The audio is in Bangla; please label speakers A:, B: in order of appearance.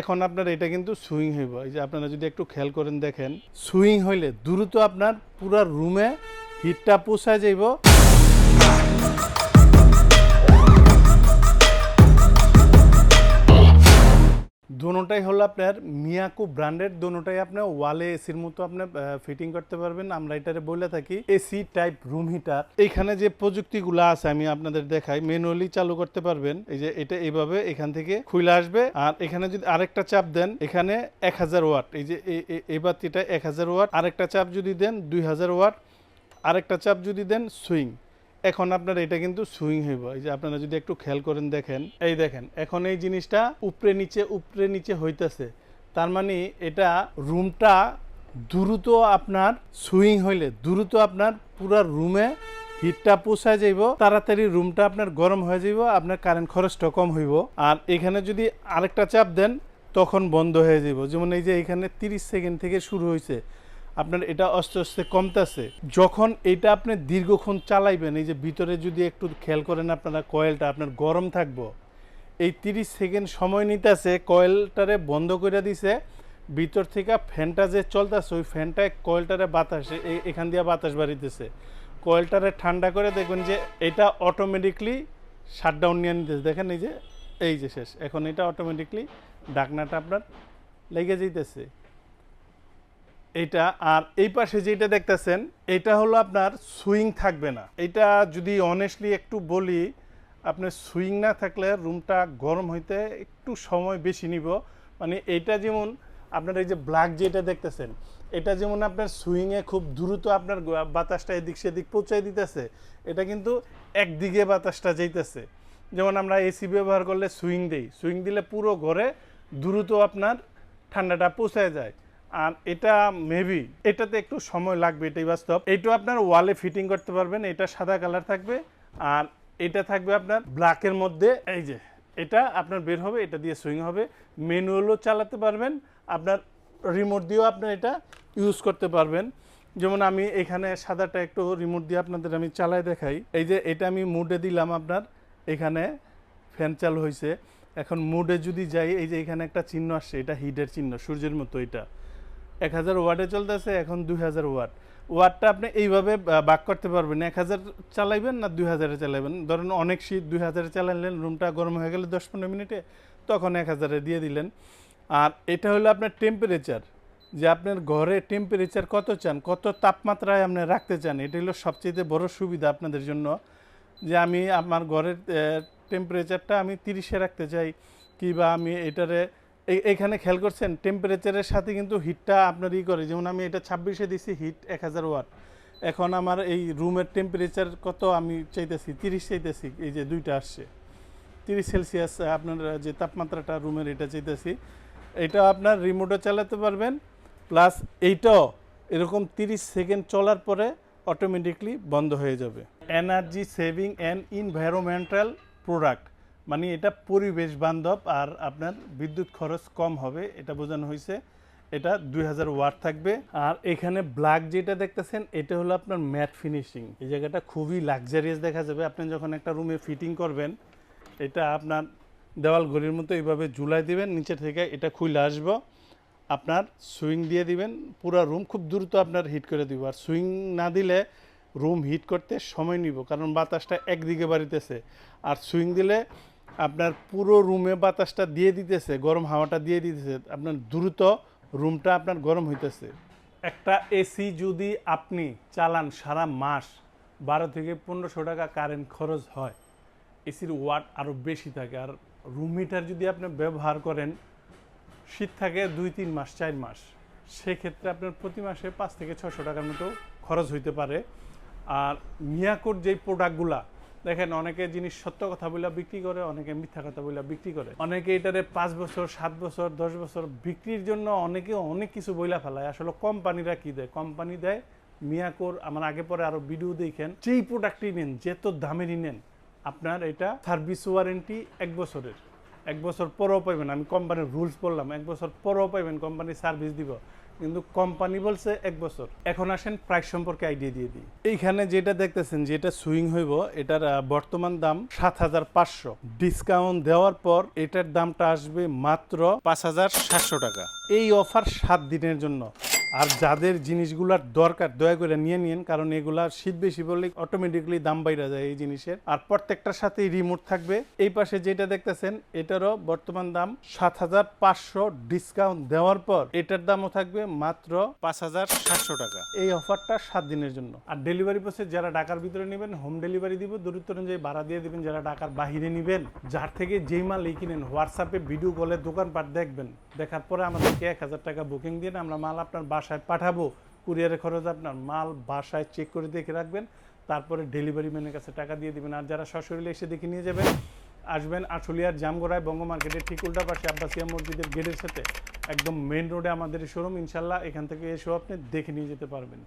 A: এখন আপনার এটা কিন্তু সুইং হইব। এই যে আপনারা যদি একটু খেয়াল করেন দেখেন, সুইং হইলে দ্রুত আপনার পুরা রুমে হিটটা পোষায় যাইব। দোনোটাই হলো আপনার মিয়াকু ব্র্যান্ডের দোনোটাই আপনার ওয়ালে এসির মতো আপনার ফিটিং করতে পারবেন। আমরা এটারে বলে থাকি, এসি টাইপ রুম হিটার এখানে যে প্রযুক্তিগুলো আছে, আমি আপনাদের দেখাই ম্যানুয়ালি চালু করতে পারবেন। এই যে এটা এইভাবে এখান থেকে খুলে আসবে। আর এখানে যদি আরেকটা চাপ দেন, এখানে এক হাজার ওয়াট। এই যে এই- বাতিটা এক হাজার ওয়াট। আরেকটা চাপ যদি দেন, দুই হাজার ওয়াট। আরেকটা চাপ যদি দেন সুইং এখন আপনার এটা কিন্তু সুইং হইব। এই যে আপনারা যদি একটু খেয়াল করেন, দেখেন, এই দেখেন, এখন এই জিনিসটা উপরে নিচে উপরে নিচে হইতেছে। তার মানে এটা রুমটা দ্রুত আপনার সুইং হইলে, দ্রুত আপনার পুরো রুমে হিটটা পোষায় যাইব, তাড়াতাড়ি রুমটা আপনার গরম হয়ে যাইব, আপনার কারেন্ট খরচটা কম হইব। আর এখানে যদি আরেকটা চাপ দেন, তখন বন্ধ হয়ে যাব যেমন এই যে এখানে তিরিশ সেকেন্ড থেকে শুরু হয়েছে আপনার এটা আস্তে আস্তে কমতেছে। যখন এটা আপনি দীর্ঘক্ষণ চালাইবেন, এই যে ভিতরে যদি একটু খেয়াল করেন আপনারা, কয়েলটা আপনার গরম থাকব। এই তিরিশ সেকেন্ড সময় নিতেছে, কয়েলটারে বন্ধ করে দিছে। ভিতর থেকে ফ্যানটা যে চলতেছে, ওই ফ্যানটায় কয়েলটারে বাতাস এখান দিয়ে বাতাস বাড়িতেছে। কয়েলটারে ঠান্ডা করে দেখবেন যে এটা অটোমেটিকলি শাটডাউন নিয়ে নিতেছে। দেখেন এই যে এই যে শেষ। এখন এটা অটোমেটিকলি ডাকনাটা আপনার লেগে যাইতেছে। এটা আর এই পাশে যেটা দেখতেছেন, এটা হলো আপনার সুইং থাকবে না। এটা যদি অনেস্টলি একটু বলি, আপনার সুইং না থাকলে রুমটা গরম হইতে একটু সময় বেশি নিব। মানে এটা যেমন আপনার এই যে ব্ল্যাক যেটা দেখতেছেন, এটা যেমন আপনার সুইংয়ে খুব দ্রুত আপনার বাতাসটা এদিক সেদিক পৌঁছায় দিতেছে, এটা কিন্তু একদিকে বাতাসটা যাইতেছে। যেমন আমরা এসি ব্যবহার করলে সুইং দিই, সুইং দিলে পুরো ঘরে দ্রুত আপনার ঠান্ডাটা পৌঁছায় যায়। আর এটা মেবি এটাতে একটু সময় লাগবে, এটাই বাস্তব। এইটা আপনার ওয়ালে ফিটিং করতে পারবেন, এটা সাদা কালার থাকবে, আর এটা থাকবে আপনার ব্ল্যাকের মধ্যে, এই যে, এটা আপনার বের হবে, এটা দিয়ে সুইং হবে। ম্যানুয়ালও চালাতে পারবেন, আপনার রিমোট দিয়েও আপনার এটা ইউজ করতে পারবেন। যেমন আমি এখানে সাদাটা একটু রিমোট দিয়ে আপনাদের আমি চালাই দেখাই। এই যে, এটা আমি মুডে দিলাম আপনার, এখানে ফ্যান চালু হয়েছে এখন মুডে যদি যাই, এই যে এখানে একটা চিহ্ন আসছে, এটা হিটের চিহ্ন, সূর্যের মতো এটা। এক হাজার ওয়ার্ডে চলতেছে, এখন দুই হাজার ওয়াট। ওয়াটটা আপনি এইভাবে বা- ভাগ করতে পারবেন এক হাজার চালাইবেন না দুই হাজারে চালাইবেন? ধরুন অনেক শীত, দুই হাজারে চালাইলেন, রুমটা গরম হয়ে গেলে দশ পনেরো মিনিটে, তখন এক হাজারে দিয়ে দিলেন। আর এটা হলো আপনার টেম্পারেচার যে আপনার ঘরে টেম্পারেচার কত চান, কত তাপমাত্রায় আপনি রাখতে চান, এটা হলো সবচেয়ে বড় সুবিধা আপনাদের জন্য। যে আমি আমার ঘরের টেম্পারেচারটা আমি তিরিশে রাখতে চাই, কিংবা আমি এটারে এইখানে খেয়াল করছেন টেম্পারেচারের সাথে কিন্তু হিটটা আপনার ই করে। যেমন আমি এটা ছাব্বিশে দিছি হিট এক হাজার ওয়াট এখন আমার এই রুমের টেম্পারেচার কত আমি চাইতেছি? তিরিশ চাইতেছি, এই যে দুইটা আসছে। তিরিশ সেলসিয়াস আপনার যে তাপমাত্রাটা রুমের এটা চাইতেছি। এটা আপনার রিমোটও চালাতে পারবেন প্লাস এইটাও এরকম তিরিশ সেকেন্ড চলার পরে অটোমেটিকলি বন্ধ হয়ে যাবে। Energy saving and environmental product মানে এটা পরিবেশ বান্ধব আর আপনার বিদ্যুৎ খরচ কম হবে, এটা বোঝানো হয়েছে। এটা দুই হাজার ওয়াট থাকবে। আর এখানে ব্ল্যাক যেটা দেখতেছেন, এটা হলো আপনার ম্যাট ফিনিশিং এই জায়গাটা খুবই লাক্সারিয়াস দেখা যাবে। আপনি যখন একটা রুমে ফিটিং করবেন, এটা আপনার দেওয়াল ঘড়ির মতো এইভাবে ঝুলাই দিবেন, নিচে থেকে এটা খুলে আসব। আপনার সুইং দিয়ে দিবেন, পুরো রুম খুব দ্রুত আপনার হিট করে দিব। আর সুইং না দিলে রুম হিট করতে সময় নিব, কারণ বাতাসটা একদিকে বাড়িতেছে। আর সুইং দিলে আপনার পুরো রুমে বাতাসটা দিয়ে দিতেছে, গরম হাওয়াটা দিয়ে দিতেছে, আপনার দ্রুত রুমটা আপনার গরম হইতেছে। একটা এসি যদি আপনি চালান সারা মাস বারো থেকে পনেরোশো টাকা কারেন্ট খরচ হয় এসির ওয়াট আরও বেশি থাকে। আর রুম হিটার যদি আপনি ব্যবহার করেন, শীত থাকে দুই তিন মাস, চার মাস, সেক্ষেত্রে আপনার প্রতি মাসে পাঁচ থেকে ছশো টাকার মতো খরচ হইতে পারে। আর মিয়াকোর যেই প্রোডাক্টগুলা দেখেন, অনেকে জিনিস সত্য কথা বলে বিক্রি করে, অনেকে মিথ্যা কথা বলে বিক্রি করে। অনেকে এটারে পাঁচ বছর, সাত বছর, দশ বছর বিক্রির জন্য অনেকে অনেক কিছু বইলা ফেলায়। আসলে কোম্পানিরা কি দেয়? কোম্পানি দেয় মিয়াকোর আমার আগে পরে আরও ভিডিও দেখেন, যেই প্রোডাক্টই নেন, যত দামেরই নেন, আপনার এটা সার্ভিস ওয়ারেন্টি এক বছরের। এক বছর পরেও পাইবেন। আমি কোম্পানির রুলস বললাম, এক বছর পরেও পাইবেন কোম্পানি সার্ভিস দিব। কিন্তু কোম্পানি বলছে এক বছর। এখন আসেন প্রাইস সম্পর্কে আইডিয়া দিয়ে দিই। এইখানে যেটা দেখতেছেন যেটা সুইং হইব, এটার বর্তমান দাম সাত হাজার পাঁচশো। ডিসকাউন্ট দেওয়ার পর এটার দামটা আসবে মাত্র পাঁচ হাজার সাতশো টাকা। এই অফার সাত দিনের জন্য। আর যাদের জিনিসগুলার দরকার, দয়া করে নিয়ে নিন, কারণ এগুলা শীত বেশি বললে অটোমেটিকলি দাম বাইরা যায় এই জিনিসের। আর প্রত্যেকটার সাথে রিমোট থাকবে। এই পাশে যেটা দেখতেছেন, এটারও বর্তমান দাম সাত হাজার পাঁচশো ডিসকাউন্ট দেওয়ার পর এটার দামও থাকবে মাত্র পাঁচ হাজার সাতশো টাকা। এই অফারটা সাত দিনের জন্য। আর ডেলিভারি প্রসেস যারা ঢাকার ভিতরে নেবেন হোম ডেলিভারি দিব, দূরত্ব অনুযায়ী ভাড়া দিয়ে দিবেন, যারা ঢাকার বাহিরে নেবেন, যার থেকে যেই মাল এই কিনেন হোয়াটসঅ্যাপে ভিডিও কলে দোকানপাট দেখবেন। দেখার পরে আমাদেরকে এক হাজার টাকা বুকিং দিয়ে আমরা মাল আপনার বাসায় পাঠাবো, কুরিয়ারের খরচ আপনার মাল বাসায় চেক করে দেখে রাখবেন, তারপরে ডেলিভারি ম্যানের কাছে টাকা দিয়ে দেবেন। আর যারা সশরীরে এসে দেখে নিয়ে যাবেন, আসবেন আশুলিয়ার জামগোড়ায় বঙ্গ মার্কেটের ঠিক উল্টা পাশে আব্বাসিয়া মসজিদের গেটের সাথে। একদম মেন রোডে আমাদের শোরুম ইনশাল্লাহ এখান থেকে এসেও আপনি দেখে নিয়ে যেতে পারবেন।